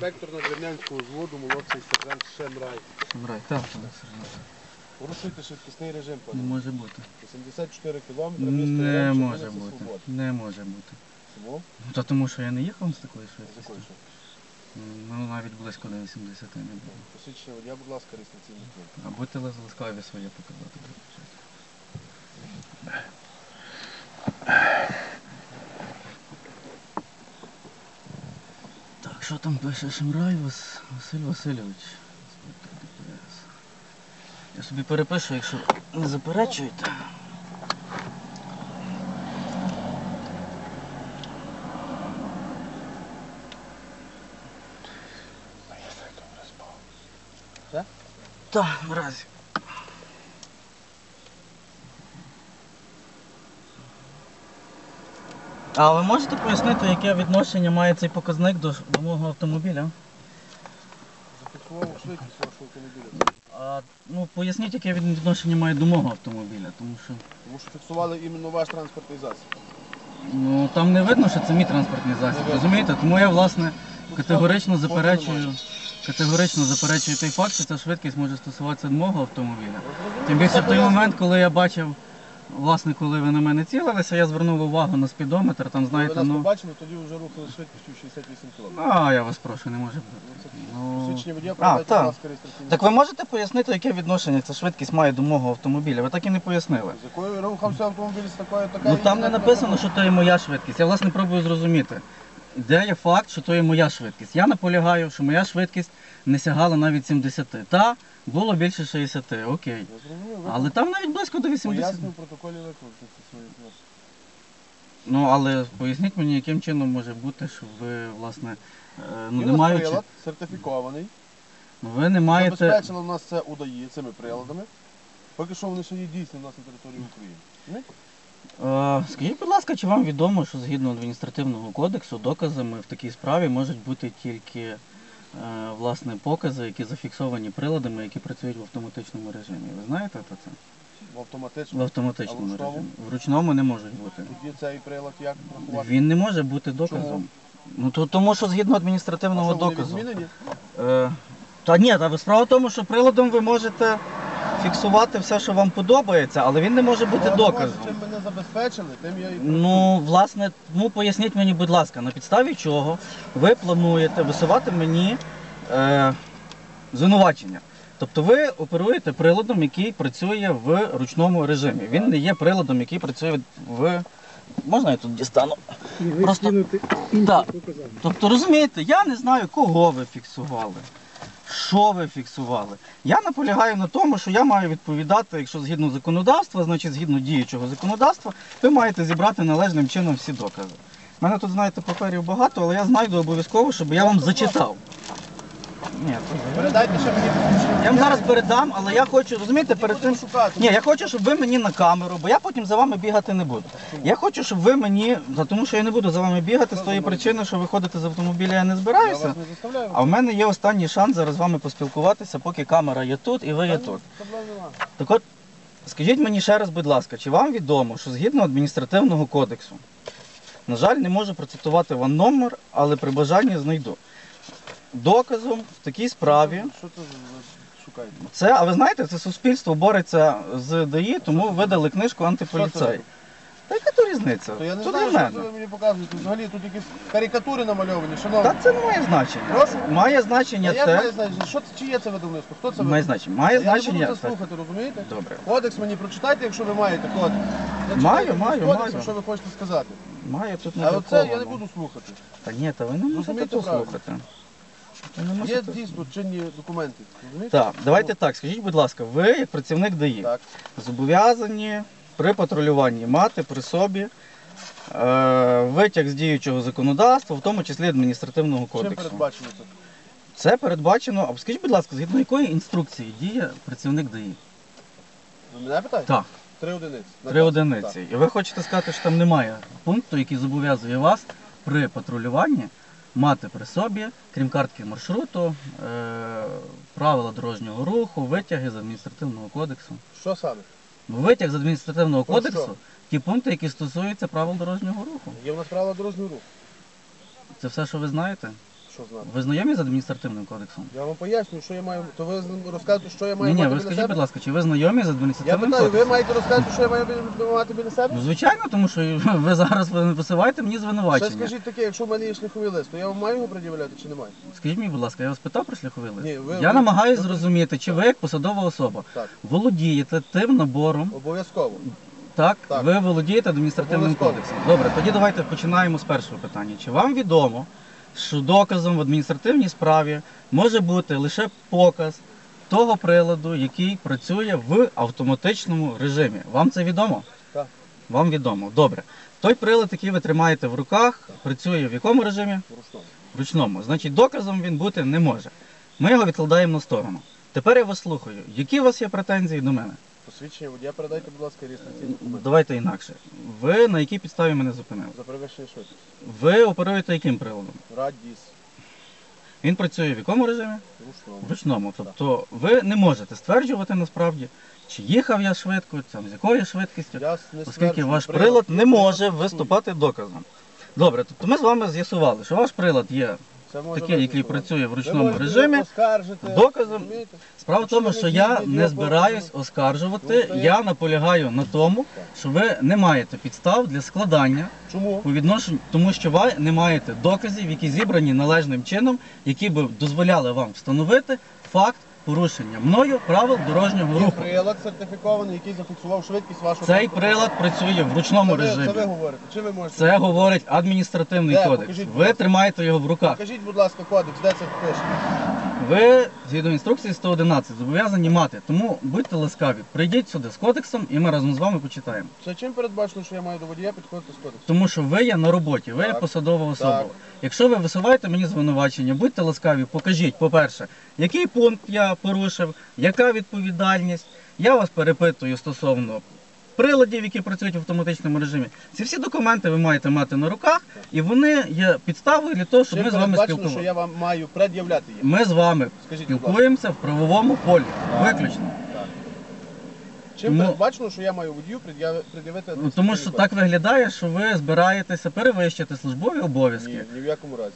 Інспектор Надвірнянського взводу, молодший сержант Шемрай. Шамрай, так, так, сержант. Порушуйте швидкісний режим, Не може бути. 84 кілометри, місто Не Яремче, може вулиця бути. Свободи. Не може бути. Чому? Ну, Та тому що я не їхав з такою З швидкістю. Ну, навіть близько до 80 не було. Посвідчення водія, будь ласка, реєстраційний код. А будьте ласкаві своє показати. Там пише Шамрай Вас... Василь Васильович. Я собі перепишу, якщо не заперечуєте. Все? Так, наразі. А ви можете пояснити, яке відношення має цей показник до, до мого автомобіля? Зафіксував швидкість вашого автомобіля. А, ну, поясніть, яке він відношення має до мого автомобіля, тому що Тому що фіксували іменно ваш транспортний засіб. ну, там не видно, що це мій транспортний засіб, розумієте? Тому я, власне, категорично заперечую, категорично заперечую той факт, що ця швидкість може стосуватися мого автомобіля. Тим більше в той момент, коли я бачив, власне, коли ви на мене цілилися, я звернув увагу на спідометр, там, знаєте, нас ну. побачили, тоді вже рухали швидкістю 68 км. А, я вас прошу, не може бути. Ну, Посвідчення водія, а, будь так. ласка, Так ви можете пояснити, яке відношення ця швидкість має до мого автомобіля? Ви так і не пояснили. З якою рухався автомобіль з такою така. Ну там не написано, що то є моя швидкість. Я власне пробую зрозуміти. Де є факт, що то є моя швидкість. Я наполягаю, що моя швидкість не сягала навіть 70. Та було більше 60, окей. Я зрозумів, ви Але там навіть близько до 80. пояснив в протоколі викликати свої відносини. Ну але поясніть мені, яким чином може бути, що ви, власне, е, ну не маючи. прилад сертифікований. Ну, ви не маєте. Забезпечено в нас це удає цими приладами. Поки що вони ще є дійсні у нас на території України. Е, Скажіть, будь ласка, чи вам відомо, що згідно адміністративного кодексу доказами в такій справі можуть бути тільки власне покази, які зафіксовані приладами, які працюють в автоматичному режимі. Ви знаєте про це? В В автоматичному. автоматичному А в ручному? режимі. В ручному не можуть бути. Тоді цей прилад як рахувати? Він не може бути доказом. Чому? Ну то тому, що згідно А адміністративного що, доказу. Е, та ні, та справа в тому, що приладом ви можете фіксувати все, що вам подобається, але він не може бути доказом. Чим мене забезпечили, тим я і Ну, власне, тому поясніть мені, будь ласка, на підставі чого ви плануєте висувати мені е, звинувачення. Тобто ви оперуєте приладом, який працює в ручному режимі. Він не є приладом, який працює в. Можна я тут дістану? Просто... Так. Тобто, розумієте, я не знаю, кого ви фіксували, що ви фіксували. Я наполягаю на тому, що я маю відповідати, якщо згідно законодавства, значить згідно діючого законодавства, ви маєте зібрати належним чином всі докази. У мене тут, знаєте, паперів багато, але я знайду обов'язково, щоб я вам зачитав. Ні, Передайте ще мені я вам зараз передам, але я хочу, розумієте, перед тим. Шукати. Ні, я хочу, щоб ви мені на камеру, бо я потім за вами бігати не буду. Я хочу, щоб ви мені, тому що я не буду за вами бігати з тої причини, що виходити з автомобіля я не збираюся. не заставляю. А в мене є останній шанс зараз з вами поспілкуватися, поки камера є тут і ви є тут. Так от, скажіть мені ще раз, будь ласка, чи вам відомо, що згідно адміністративного кодексу, на жаль, не можу процитувати вам номер, але при бажанні знайду. Доказом в такій справі Що це ви шукаєте? це, а ви знаєте, це суспільство бореться з ДАІ, тому видали книжку антиполіцей. Та яка то різниця? То я не То знаю, для що ви мені показуєте. Взагалі тут якісь карикатури намальовані, шановні. Та це не має значення. Прошу? Має значення як має значення? Що це, чиє це видавництво? Хто це Має видав? значення. Має Я не значення. буду це слухати, розумієте? Добре. Кодекс мені прочитайте, якщо ви маєте кодекс. Зачитайте Маю, мені з маю, кодексу, маю. Що ви хочете сказати? Має тут А оце я не буду слухати. Та ні, та ви не можете Розумієте тут правильно? слухати. Ви не Є можете. дійсно чинні документи. Розумієте? Так, давайте так, скажіть, будь ласка, ви, як працівник ДАІ, Так. зобов'язані при патрулюванні мати при собі е, витяг з діючого законодавства, в тому числі адміністративного Чим кодексу. передбачено це? Це передбачено. А скажіть, будь ласка, згідно якої інструкції діє працівник ДАІ? Ви мене питаєте? Так, Три одиниці. три одиниці. І ви хочете сказати, що там немає пункту, який зобов'язує вас при патрулюванні мати при собі, крім картки маршруту, е, правила дорожнього руху, витяги з адміністративного кодексу. Що саме? Витяг з адміністративного Про кодексу, що? ті пункти, які стосуються правил дорожнього руху. Є в нас правила дорожнього руху. Це все, що ви знаєте? Що знати? Ви знайомі з адміністративним кодексом? Я вам пояснюю, що я маю. То ви розказуєте, що я маю Ні, ні, мати ви біля скажіть, себе? будь ласка, чи ви знайомі з Я адміністративним питаю, ви кодексом? маєте розказати, що я маю біля- мати біля себе? Ну, звичайно, тому що ви зараз висуваєте мені Ще звинувачення. скажіть таке, якщо в мене є шляховий лист, то я вам маю його пред'являти чи не маю? Скажіть мені, будь ласка, я вас питав про шляховий лист? Ні, ви- я ви- намагаюся ви- зрозуміти, чи ви як посадова особа Так, володієте тим набором, обов'язково. так, Так. ви володієте адміністративним Обов'язково. кодексом. Добре, тоді давайте починаємо з першого питання. Чи вам відомо, що доказом в адміністративній справі може бути лише показ того приладу, який працює в автоматичному режимі? Вам це відомо? Так. Вам відомо. Добре. Той прилад, який ви тримаєте в руках, працює в якому режимі? Вручному. Ручному. Значить, доказом він бути не може. Ми його відкладаємо на сторону. Тепер я вас слухаю. Які у вас є претензії до мене? Посвідчення водія передайте, будь ласка, реєстраційний документ. Давайте інакше. Ви на якій підставі мене зупинили? За перевищення швидкості. Ви оперуєте яким приладом? Радіс. Він працює в якому режимі? Вручному. Ручному. Тобто ви не можете стверджувати насправді, чи їхав я швидко, там, з якою швидкістю, Я не оскільки стверджую, ваш прилад не може виступати доказом. Добре, тобто ми з вами з'ясували, що ваш прилад є такий, який працює в ручному режимі. доказом. Справа в тому, що я не збираюсь оскаржувати. Ну, Я наполягаю на тому, що ви не маєте підстав для складання Чому? відношенню, тому що ви не маєте доказів, які зібрані належним чином, які би дозволяли вам встановити факт порушення мною правил дорожнього Є руху. прилад сертифікований, який зафіксував швидкість вашого Цей транспорту. прилад працює в ручному це ви, Це ви режимі. говорите. Чи ви можете? Це говорить адміністративний Де? кодекс. Покажіть, будь Ви ласка. тримаєте його в руках. Покажіть, будь ласка, кодекс, де це пише? Ви згідно інструкції 111 зобов'язані мати. Тому будьте ласкаві, прийдіть сюди з кодексом, і ми разом з вами почитаємо. Це чим передбачено, що я маю до водія підходити з кодексом? Тому що ви є на роботі, ви є Так. посадова особа. Так. Якщо ви висуваєте мені звинувачення, будьте ласкаві, покажіть, по-перше, який пункт я порушив, яка відповідальність. Я вас перепитую стосовно приладів, які працюють в автоматичному режимі. Ці всі документи ви маєте мати на руках, і вони є підставою для того, щоб Чим ми з вами передбачено, що спілкувалися. я вам маю пред'являти їм? Ми з вами Скажіть, будь ласка. спілкуємося в правовому полі. Виключно. Чим Тому- передбачено, що я маю водію пред'яви- пред'явити? Ну, Тому що так виглядає, що ви збираєтеся перевищити службові обов'язки. Ні, ні в якому разі.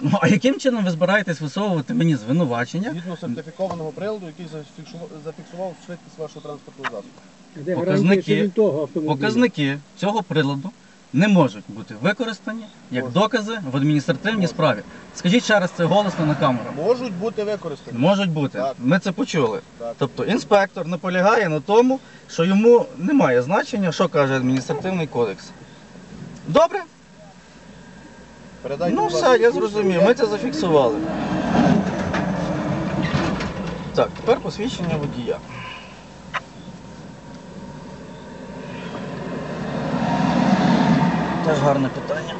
Ну а яким чином ви збираєтесь висовувати мені звинувачення? Згідно сертифікованого приладу, який зафіксував, зафіксував швидкість вашого транспортного засобу. Де Показники- гарантія, що він того автомобіля? Показники цього приладу не можуть бути використані як Можуть. докази в адміністративній Можуть. справі. Скажіть ще раз це голосно на камеру. Можуть бути використані. Можуть бути. Так. Ми це почули. Так. Тобто інспектор наполягає на тому, що йому немає значення, що каже адміністративний кодекс. Добре, Передайте, ну будь все, я зрозумів. Ми це зафіксували. Так, тепер посвідчення водія. Теж гарне питання.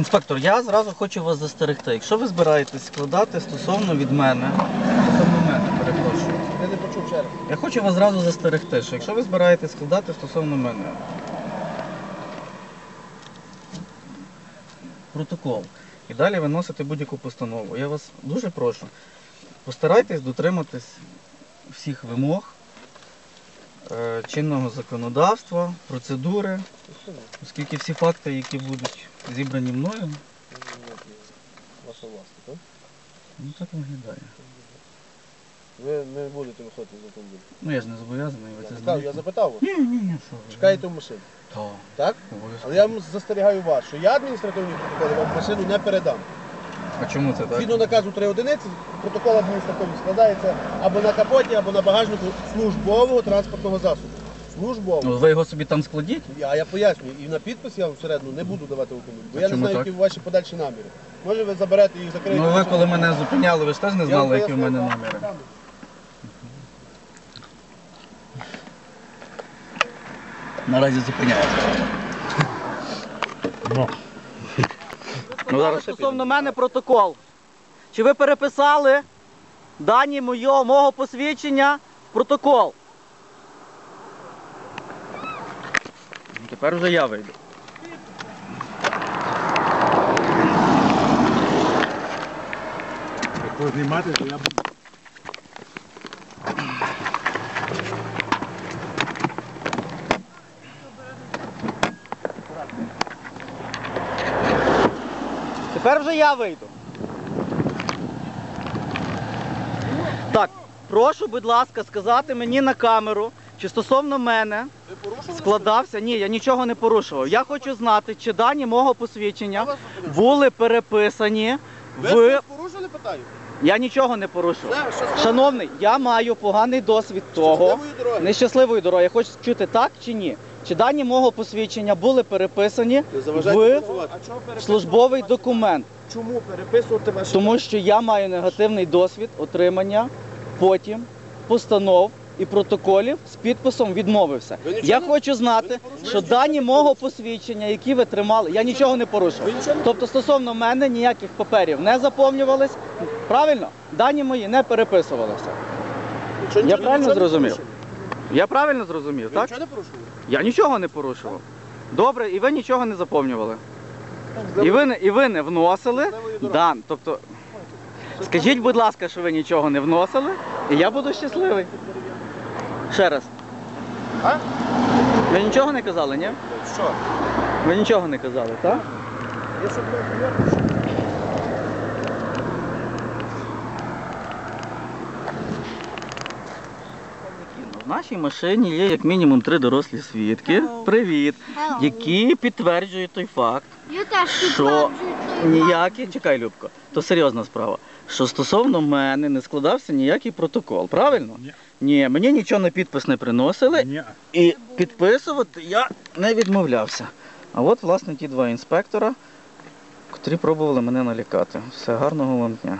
Інспектор, я зразу хочу вас застерегти. Якщо ви збираєтесь складати стосовно від мене, стосовно мене, перепрошую. Я не почув ще раз. Я хочу вас зразу застерегти, що якщо ви збираєтесь складати стосовно мене протокол і далі виносити будь-яку постанову, я вас дуже прошу, постарайтесь дотриматись всіх вимог е, чинного законодавства, процедури, оскільки всі факти, які будуть зібрані мною, Ваша власна, так? ну так виглядає. Ви не будете виходити з автомобіля. Ну я ж не зобов'язаний, ви Я, це запитав, я знаєте. запитав вас. Ні, ні, ні, що ви. Чекаєте в машині, Так, так? обов'язково. Але я вам застерігаю вас, що я адміністративні протоколи вам в машину не передам. А чому це так? Згідно наказу 3 одиниці, протокол адміністративний складається або на капоті, або на багажнику службового транспортного засобу. Службового. Ну, ви його собі там складіть? Я, я пояснюю, і на підпис я вам всередину не буду давати автомобіль, бо А я не чому знаю, так? які ваші подальші наміри. Може ви заберете їх, закриєте. Ну ви коли мене зупиняли, ви ж теж не Я вам знали, які в поясню, мене наміри. Наразі зупиняю. Ну, зараз ще стосовно мене протокол. Чи ви переписали дані мого, мого посвідчення в протокол? Тепер вже я вийду. познімати, то я буду. Тепер вже я вийду. Так, прошу, будь ласка, сказати мені на камеру, чи стосовно мене складався. Ні, я нічого не порушував. Я хочу знати, чи дані мого посвідчення були переписані Ви в. щось порушили, питаю? Я нічого не порушував. Шановний, я маю поганий досвід того. Щасливої дороги. Нещасливої дороги. Я хочу чути так чи ні. Чи дані мого посвідчення були переписані в службовий документ? Чому переписувати ваші Тому що я маю негативний досвід отримання потім постанов і протоколів з підписом відмовився. Я хочу знати, що дані мого посвідчення, які ви тримали, я нічого не порушив. Тобто стосовно мене ніяких паперів не заповнювались. Правильно? Дані мої не переписувалися. Я правильно зрозумів? Я правильно зрозумів, так? нічого не? Я нічого не порушував. Добре, і ви нічого не заповнювали. І ви не, і ви не вносили дан. Тобто, скажіть, будь ласка, що ви нічого не вносили, і я буду щасливий. Ще раз. А? Ви нічого не казали, ні? Що? Ви нічого не казали, так? Я щоб. В нашій машині є як мінімум три дорослі свідки. Привіт. Hello. Які підтверджують той факт, що ніякі, чекай, Любко, то серйозна справа. Що стосовно мене не складався ніякий протокол, правильно? Ні. Ні, мені нічого на підпис не приносили Ні. і підписувати я не відмовлявся. А от, власне, ті два інспектора, котрі пробували мене налякати. Все, гарного вам дня.